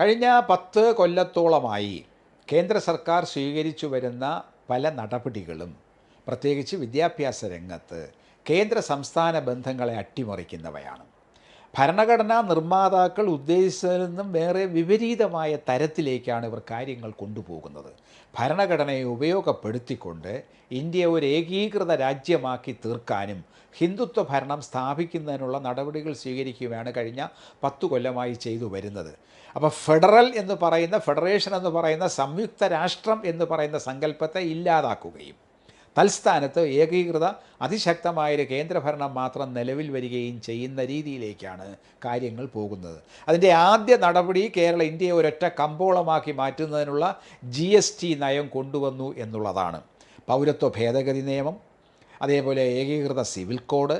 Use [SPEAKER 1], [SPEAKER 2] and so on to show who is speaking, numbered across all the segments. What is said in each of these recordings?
[SPEAKER 1] കഴിഞ്ഞ പത്ത് കൊല്ലത്തോളമായി കേന്ദ്ര സർക്കാർ സ്വീകരിച്ചു വരുന്ന പല നടപടികളും പ്രത്യേകിച്ച് വിദ്യാഭ്യാസ രംഗത്ത് കേന്ദ്ര സംസ്ഥാന ബന്ധങ്ങളെ അട്ടിമറിക്കുന്നവയാണ്. ഭരണഘടനാ നിർമ്മാതാക്കൾ ഉദ്ദേശിച്ചതിൽ നിന്നും വേറെ വിപരീതമായ തരത്തിലേക്കാണ് ഇവർ കാര്യങ്ങൾ കൊണ്ടുപോകുന്നത്. ഭരണഘടനയെ ഉപയോഗപ്പെടുത്തിക്കൊണ്ട് ഇന്ത്യ ഒരു ഏകീകൃത രാജ്യമാക്കി തീർക്കാനും ഹിന്ദുത്വ ഭരണം സ്ഥാപിക്കുന്നതിനുള്ള നടപടികൾ സ്വീകരിക്കുകയാണ് കഴിഞ്ഞ പത്തു കൊല്ലമായി ചെയ്തു വരുന്നത്. അപ്പോൾ ഫെഡറൽ എന്ന് പറയുന്ന ഫെഡറേഷൻ എന്ന് പറയുന്ന സംയുക്ത രാഷ്ട്രം എന്ന് പറയുന്ന സങ്കല്പത്തെ ഇല്ലാതാക്കുകയും തൽസ്ഥാനത്ത് ഏകീകൃത അതിശക്തമായൊരു കേന്ദ്രഭരണം മാത്രം നിലവിൽ വരികയും ചെയ്യുന്ന രീതിയിലേക്കാണ് കാര്യങ്ങൾ പോകുന്നത്. അതിന്റെ ആദ്യ നടപടി കേരള ഇന്ത്യയെ ഒരൊറ്റ കമ്പോളമാക്കി മാറ്റുന്നതിനുള്ള ജി എസ് ടി നയം കൊണ്ടുവന്നു എന്നുള്ളതാണ്. പൗരത്വ ഭേദഗതി നിയമം അതേപോലെ ഏകീകൃത സിവിൽ കോഡ്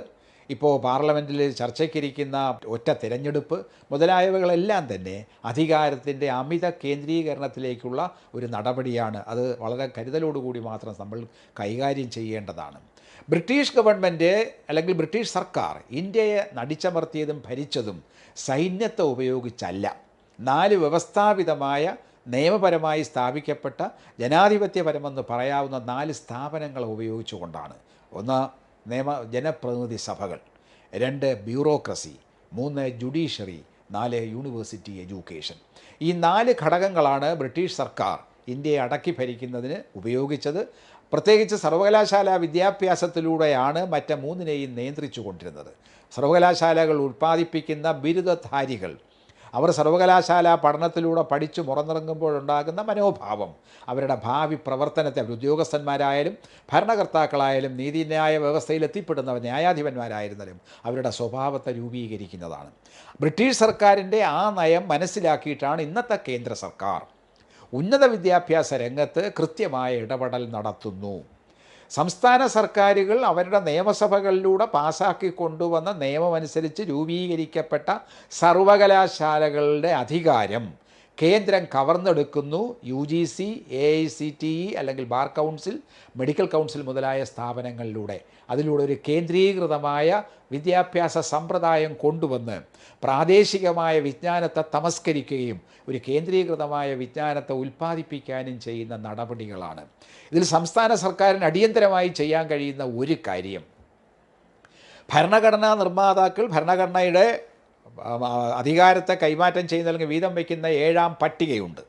[SPEAKER 1] ഇപ്പോൾ പാർലമെന്റിൽ ചർച്ചയ്ക്കിരിക്കുന്ന ഒറ്റ തിരഞ്ഞെടുപ്പ് മുതലായവകളെല്ലാം തന്നെ അധികാരത്തിന്റെ അമിത കേന്ദ്രീകരണത്തിലേക്കുള്ള ഒരു നടപടിയാണ്. അത് വളരെ കരുതലോടുകൂടി മാത്രം നമ്മൾ കൈകാര്യം ചെയ്യേണ്ടതാണ്. ബ്രിട്ടീഷ് ഗവൺമെന്റ് അല്ലെങ്കിൽ ബ്രിട്ടീഷ് സർക്കാർ ഇന്ത്യയെ നടിച്ചമർത്തിയതും ഭരിച്ചതും സൈന്യത്തെ ഉപയോഗിച്ചല്ല. നാല് വ്യവസ്ഥാപിതമായ നിയമപരമായി സ്ഥാപിക്കപ്പെട്ട ജനാധിപത്യപരമെന്ന് പറയാവുന്ന നാല് സ്ഥാപനങ്ങളെ ഉപയോഗിച്ചുകൊണ്ടാണ്. ഒന്ന് നിയമ ജനപ്രതിനിധി സഭകൾ രണ്ട് ബ്യൂറോക്രസി മൂന്ന് ജുഡീഷ്യറി നാല് യൂണിവേഴ്സിറ്റി എഡ്യൂക്കേഷൻ. ഈ നാല് ഘടകങ്ങളാണ് ബ്രിട്ടീഷ് സർക്കാർ ഇന്ത്യയെ അടക്കി ഭരിക്കുന്നതിന് ഉപയോഗിച്ചത്. പ്രത്യേകിച്ച് സർവകലാശാല വിദ്യാഭ്യാസത്തിലൂടെയാണ് മറ്റ് മൂന്നിനെയും നിയന്ത്രിച്ചു കൊണ്ടിരുന്നത് സർവകലാശാലകൾ ഉൽപ്പാദിപ്പിക്കുന്ന ബിരുദധാരികൾ അവർ സർവകലാശാല പഠനത്തിലൂടെ പഠിച്ചു പുറന്നിറങ്ങുമ്പോഴുണ്ടാകുന്ന മനോഭാവം അവരുടെ ഭാവി പ്രവർത്തനത്തെ അവർ ഉദ്യോഗസ്ഥന്മാരായാലും ഭരണകർത്താക്കളായാലും നീതിന്യായ വ്യവസ്ഥയിൽ എത്തിപ്പെടുന്നവർ ന്യായാധിപന്മാരായിരുന്നാലും അവരുടെ സ്വഭാവത്തെ രൂപീകരിക്കുന്നതാണ്. ബ്രിട്ടീഷ് സർക്കാരിന്റെ ആ നയം മനസ്സിലാക്കിയിട്ടാണ് ഇന്നത്തെ കേന്ദ്ര സർക്കാർ. ഉന്നത വിദ്യാഭ്യാസ രംഗത്ത് കൃത്യമായ ഇടപെടൽ നടത്തുന്നു. സംസ്ഥാന സർക്കാരുകൾ അവരുടെ നിയമസഭകളിലൂടെ പാസാക്കി കൊണ്ടുവന്ന നിയമമനുസരിച്ച് രൂപീകരിക്കപ്പെട്ട സർവകലാശാലകളുടെ അധികാരം. കേന്ദ്രം കവർന്നെടുക്കുന്നു U G C A I C T E അല്ലെങ്കിൽ ബാർ കൗൺസിൽ മെഡിക്കൽ കൗൺസിൽ മുതലായ സ്ഥാപനങ്ങളിലൂടെ. അതിലൂടെ ഒരു കേന്ദ്രീകൃതമായ വിദ്യാഭ്യാസ സമ്പ്രദായം കൊണ്ടുവന്ന് പ്രാദേശികമായ വിജ്ഞാനത്തെ തമസ്കരിക്കുകയും ഒരു കേന്ദ്രീകൃതമായ വിജ്ഞാനത്തെ ഉൽപ്പാദിപ്പിക്കാനും ചെയ്യുന്ന നടപടികളാണ്. ഇതിൽ സംസ്ഥാന സർക്കാരിന് അടിയന്തരമായി ചെയ്യാൻ കഴിയുന്ന ഒരു കാര്യം. ഭരണഘടനാ നിർമ്മാതാക്കൾ ഭരണഘടനയുടെ അധികാരത്തെ കൈമാറ്റം ചെയ്യുന്ന അല്ലെങ്കിൽ വീതം വയ്ക്കുന്ന ഏഴാം പട്ടികയുണ്ട്.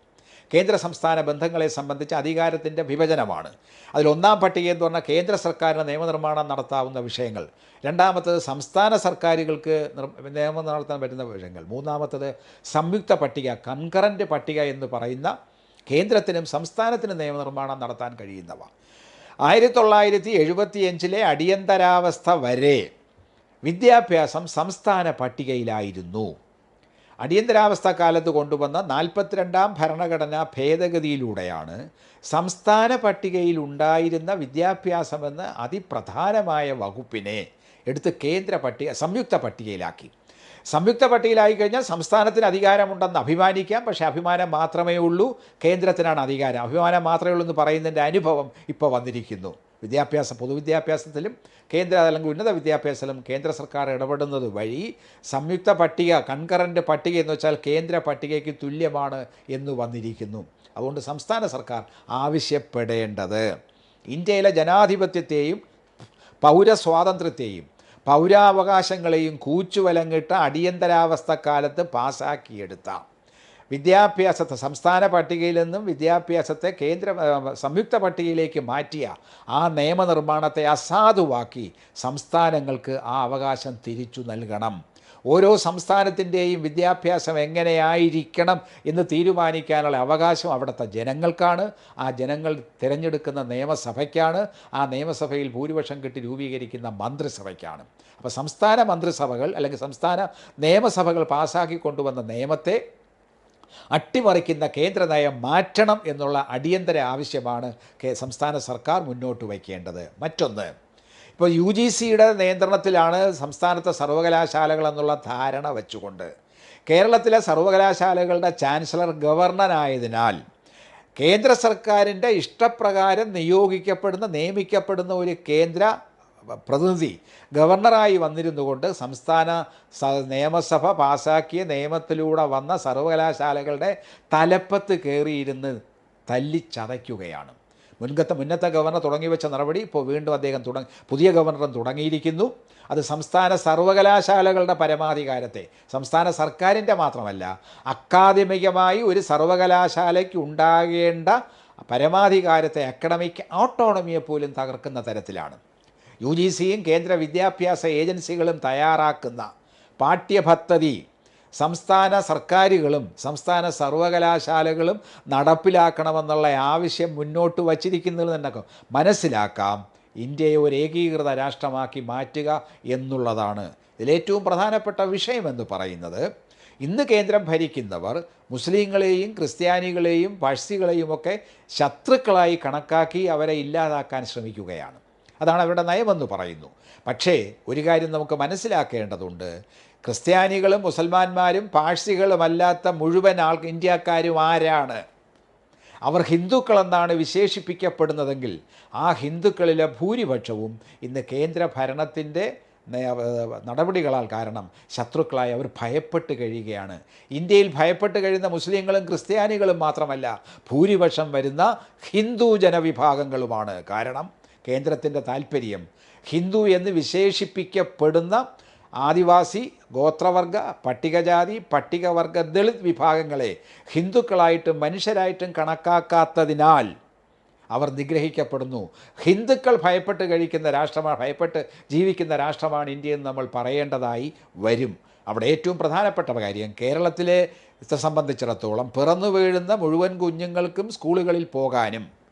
[SPEAKER 1] കേന്ദ്ര സംസ്ഥാന ബന്ധങ്ങളെ സംബന്ധിച്ച് അധികാരത്തിന്റെ വിഭജനമാണ്. അതിലൊന്നാം പട്ടിക എന്ന് പറഞ്ഞാൽ കേന്ദ്ര സർക്കാരിന് നിയമനിർമ്മാണം നടത്താവുന്ന വിഷയങ്ങൾ. രണ്ടാമത്തത് സംസ്ഥാന സർക്കാരുകൾക്ക് നിയമം നടത്താൻ പറ്റുന്ന വിഷയങ്ങൾ. മൂന്നാമത്തത് സംയുക്ത പട്ടിക കൺകറന്റ് പട്ടിക എന്ന് പറയുന്ന കേന്ദ്രത്തിനും സംസ്ഥാനത്തിനും നിയമനിർമ്മാണം നടത്താൻ കഴിയുന്നവ. ആയിരത്തി തൊള്ളായിരത്തി എഴുപത്തിയഞ്ചിലെ അടിയന്തരാവസ്ഥ വരെ വിദ്യാഭ്യാസം സംസ്ഥാന പട്ടികയിലായിരുന്നു. അടിയന്തരാവസ്ഥ കാലത്ത് കൊണ്ടുവന്ന നാൽപ്പത്തിരണ്ടാം ഭരണഘടനാ ഭേദഗതിയിലൂടെയാണ് സംസ്ഥാന പട്ടികയിൽ ഉണ്ടായിരുന്ന വിദ്യാഭ്യാസമെന്ന അതിപ്രധാനമായ വകുപ്പിനെ എടുത്ത് കേന്ദ്ര പട്ടിക സംയുക്ത പട്ടികയിലാക്കി. സംയുക്ത പട്ടികയിലായി കഴിഞ്ഞാൽ സംസ്ഥാനത്തിന് അധികാരമുണ്ടെന്ന് അഭിമാനിക്കാം പക്ഷേ അഭിമാനം മാത്രമേ ഉള്ളൂ. കേന്ദ്രത്തിനാണ് അധികാരം. അഭിമാനം മാത്രമേ ഉള്ളൂ എന്ന് പറയുന്നതിന്റെ അനുഭവം ഇപ്പോൾ വന്നിരിക്കുന്നു. വിദ്യാഭ്യാസ പൊതുവിദ്യാഭ്യാസത്തിലും കേന്ദ്ര അല്ലെങ്കിൽ ഉന്നത വിദ്യാഭ്യാസത്തിലും കേന്ദ്ര സർക്കാർ ഇടപെടുന്നത് വഴി സംയുക്ത പട്ടിക കൺകറന്റ് പട്ടിക എന്ന് വെച്ചാൽ കേന്ദ്ര പട്ടികയ്ക്ക് തുല്യമാണ് എന്ന് വന്നിരിക്കുന്നു. അതുകൊണ്ട് സംസ്ഥാന സർക്കാർ ആവശ്യപ്പെടേണ്ടത്. ഇന്ത്യയിലെ ജനാധിപത്യത്തെയും പൗരസ്വാതന്ത്ര്യത്തെയും പൗരാവകാശങ്ങളെയും കൂച്ചുവലങ്ങിട്ട് അടിയന്തരാവസ്ഥക്കാലത്ത് പാസ്സാക്കിയെടുത്താം വിദ്യാഭ്യാസത്തെ സംസ്ഥാന പട്ടികയിൽ നിന്നും വിദ്യാഭ്യാസത്തെ കേന്ദ്ര സംയുക്ത പട്ടികയിലേക്ക് മാറ്റിയ ആ നിയമനിർമ്മാണത്തെ അസാധുവാക്കി സംസ്ഥാനങ്ങൾക്ക് ആ അവകാശം തിരിച്ചു നൽകണം. ഓരോ സംസ്ഥാനത്തിന്റെയും വിദ്യാഭ്യാസം എങ്ങനെയായിരിക്കണം എന്ന് തീരുമാനിക്കാനുള്ള അവകാശം അവിടുത്തെ ജനങ്ങൾക്കാണ്. ആ ജനങ്ങൾ തിരഞ്ഞെടുക്കുന്ന നിയമസഭയ്ക്കാണ്. ആ നിയമസഭയിൽ ഭൂരിപക്ഷം കിട്ടി രൂപീകരിക്കുന്ന മന്ത്രിസഭയ്ക്കാണ്. അപ്പോൾ സംസ്ഥാന മന്ത്രിസഭകൾ അല്ലെങ്കിൽ സംസ്ഥാന നിയമസഭകൾ പാസ്സാക്കി കൊണ്ടുവന്ന നിയമത്തെ അട്ടിമറിക്കുന്ന കേന്ദ്ര നയം മാറ്റണം എന്നുള്ള അടിയന്തര ആവശ്യമാണ് സംസ്ഥാന സർക്കാർ മുന്നോട്ട് വയ്ക്കേണ്ടത്. മറ്റൊന്ന് ഇപ്പോൾ യു ജി സിയുടെ നിയന്ത്രണത്തിലാണ് സംസ്ഥാനത്തെ സർവകലാശാലകൾ എന്നുള്ള ധാരണ വെച്ചുകൊണ്ട് കേരളത്തിലെ സർവകലാശാലകളുടെ ചാൻസലർ ഗവർണറായതിനാൽ കേന്ദ്ര സർക്കാരിന്റെ ഇഷ്ടപ്രകാരം നിയോഗിക്കപ്പെടുന്ന നിയമിക്കപ്പെടുന്ന ഒരു കേന്ദ്ര പ്രതിനിധി ഗവർണറായി വന്നിരുന്നുകൊണ്ട് സംസ്ഥാന നിയമസഭ പാസാക്കിയ നിയമത്തിലൂടെ വന്ന സർവകലാശാലകളുടെ തലപ്പത്ത് കയറിയിരുന്ന് തല്ലിച്ചതയ്ക്കുകയാണ്. മുൻകത്തെ മുന്നത്തെ ഗവർണർ തുടങ്ങി വെച്ച നടപടി ഇപ്പോൾ വീണ്ടും അദ്ദേഹം തുടങ്ങി പുതിയ ഗവർണറും തുടങ്ങിയിരിക്കുന്നു. അത് സംസ്ഥാന സർവകലാശാലകളുടെ പരമാധികാരത്തെ സംസ്ഥാന സർക്കാരിന്റെ മാത്രമല്ല അക്കാദമികമായി ഒരു സർവകലാശാലയ്ക്ക് ഉണ്ടാകേണ്ട പരമാധികാരത്തെ അക്കഡമിക് ഓട്ടോണമിയെ പോലും തകർക്കുന്ന തരത്തിലാണ്. യു ജി സിയും കേന്ദ്ര വിദ്യാഭ്യാസ ഏജൻസികളും തയ്യാറാക്കുന്ന പാഠ്യപദ്ധതി സംസ്ഥാന സർക്കാരുകളും സംസ്ഥാന സർവകലാശാലകളും നടപ്പിലാക്കണമെന്നുള്ള ആവശ്യം മുന്നോട്ട് വച്ചിരിക്കുന്നത് തന്നെ മനസ്സിലാക്കാം. ഇന്ത്യയെ ഒരു ഏകീകൃത രാഷ്ട്രമാക്കി മാറ്റുക എന്നുള്ളതാണ് ഇതിലേറ്റവും പ്രധാനപ്പെട്ട വിഷയമെന്ന് പറയുന്നത്. ഇന്ന് കേന്ദ്രം ഭരിക്കുന്നവർ മുസ്ലിങ്ങളെയും ക്രിസ്ത്യാനികളെയും പഴ്സികളെയും ഒക്കെ ശത്രുക്കളായി കണക്കാക്കി അവരെ ഇല്ലാതാക്കാൻ ശ്രമിക്കുകയാണ്. അതാണ് അവരുടെ നയമെന്ന് പറയുന്നു. പക്ഷേ ഒരു കാര്യം നമുക്ക് മനസ്സിലാക്കേണ്ടതുണ്ട്. ക്രിസ്ത്യാനികളും മുസൽമാന്മാരും പാഴ്സികളുമല്ലാത്ത മുഴുവൻ ആൾ ഇന്ത്യക്കാരും ആരാണ്? അവർ ഹിന്ദുക്കളെന്നാണ് വിശേഷിപ്പിക്കപ്പെടുന്നതെങ്കിൽ ആ ഹിന്ദുക്കളിലെ ഭൂരിപക്ഷവും ഇന്ന് കേന്ദ്ര ഭരണത്തിന്റെ നടപടികളാൽ കാരണം ശത്രുക്കളായി അവർ ഭയപ്പെട്ട് കഴിയുകയാണ്. ഇന്ത്യയിൽ ഭയപ്പെട്ട് കഴിയുന്ന മുസ്ലിങ്ങളും ക്രിസ്ത്യാനികളും മാത്രമല്ല ഭൂരിപക്ഷം വരുന്ന ഹിന്ദു ജനവിഭാഗങ്ങളുമാണ്. കാരണം കേന്ദ്രത്തിന്റെ താല്പര്യം ഹിന്ദു എന്ന് വിശേഷിപ്പിക്കപ്പെടുന്ന ആദിവാസി ഗോത്രവർഗ പട്ടികജാതി പട്ടികവർഗ ദളിത് വിഭാഗങ്ങളെ ഹിന്ദുക്കളായിട്ടും മനുഷ്യരായിട്ടും കണക്കാക്കാത്തതിനാൽ അവർ നിഗ്രഹിക്കപ്പെടുന്നു. ഹിന്ദുക്കൾ ഭയപ്പെട്ട് കഴിക്കുന്ന രാഷ്ട്രമാണ് ഭയപ്പെട്ട് ജീവിക്കുന്ന രാഷ്ട്രമാണ് ഇന്ത്യ എന്ന് നമ്മൾ പറയേണ്ടതായി വരും. അവിടെ ഏറ്റവും പ്രധാനപ്പെട്ട കാര്യം കേരളത്തിലെ സംബന്ധിച്ചിടത്തോളം പിറന്നു വീഴുന്ന മുഴുവൻ കുഞ്ഞുങ്ങൾക്കും സ്കൂളുകളിൽ പോകാനും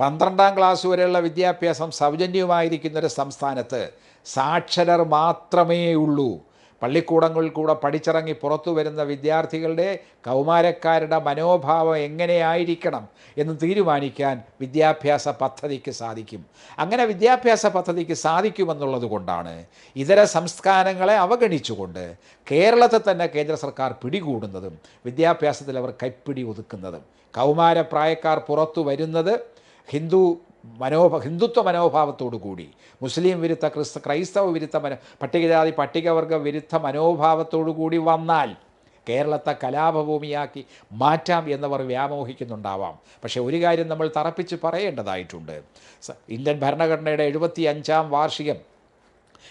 [SPEAKER 1] പന്ത്രണ്ടാം ക്ലാസ് വരെയുള്ള വിദ്യാഭ്യാസം സൗജന്യമായിരിക്കുന്ന ഒരു സംസ്ഥാനത്ത് സാക്ഷരർ മാത്രമേ ഉള്ളൂ. പള്ളിക്കൂടങ്ങളിൽ കൂടെ പഠിച്ചിറങ്ങി പുറത്തു വരുന്ന വിദ്യാർത്ഥികളുടെ കൗമാരക്കാരുടെ മനോഭാവം എങ്ങനെയായിരിക്കണം എന്ന് തീരുമാനിക്കാൻ വിദ്യാഭ്യാസ പദ്ധതിക്ക് സാധിക്കും. അങ്ങനെ വിദ്യാഭ്യാസ പദ്ധതിക്ക് സാധിക്കുമെന്നുള്ളത് കൊണ്ടാണ് ഇതര സംസ്ഥാനങ്ങളെ അവഗണിച്ചുകൊണ്ട് കേരളത്തെ തന്നെ കേന്ദ്ര സർക്കാർ പിടികൂടുന്നതും വിദ്യാഭ്യാസത്തിൽ അവർ കൈപ്പിടി ഒതുക്കുന്നതും. കൗമാരപ്രായക്കാർ പുറത്തു വരുന്നത് ഹിന്ദു മനോഭ ഹിന്ദുത്വ മനോഭാവത്തോടു കൂടി മുസ്ലിം വിരുദ്ധ ക്രിസ്ത ക്രൈസ്തവ വിരുദ്ധ മനോ പട്ടികജാതി പട്ടികവർഗ വിരുദ്ധ മനോഭാവത്തോടു കൂടി വന്നാൽ കേരളത്തെ കലാപഭൂമിയാക്കി മാറ്റാം എന്നവർ വ്യാമോഹിക്കുന്നുണ്ടാവാം. പക്ഷേ ഒരു കാര്യം നമ്മൾ തറപ്പിച്ച് പറയേണ്ടതായിട്ടുണ്ട്. ഇന്ത്യൻ ഭരണഘടനയുടെ എഴുപത്തി അഞ്ചാം വാർഷികം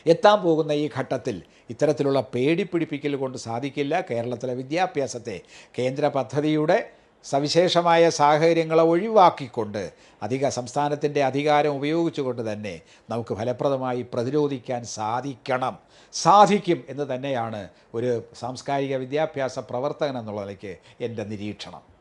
[SPEAKER 1] എത്താൻ പോകുന്ന ഈ ഘട്ടത്തിൽ ഇത്തരത്തിലുള്ള പേടിപ്പിടിപ്പിക്കൽ കൊണ്ട് സാധിക്കില്ല കേരളത്തിലെ വിദ്യാഭ്യാസത്തെ. കേന്ദ്ര പദ്ധതിയുടെ സവിശേഷമായ സാഹചര്യങ്ങളെ ഒഴിവാക്കിക്കൊണ്ട് അധിക സംസ്ഥാനത്തിന്റെ അധികാരം ഉപയോഗിച്ചുകൊണ്ട് തന്നെ നമുക്ക് ഫലപ്രദമായി പ്രതിരോധിക്കാൻ സാധിക്കണം. സാധിക്കും എന്ന് തന്നെയാണ് ഒരു സാംസ്കാരിക വിദ്യാഭ്യാസ പ്രവർത്തകൻ എന്നുള്ള നിലയ്ക്ക് എന്റെ നിരീക്ഷണം.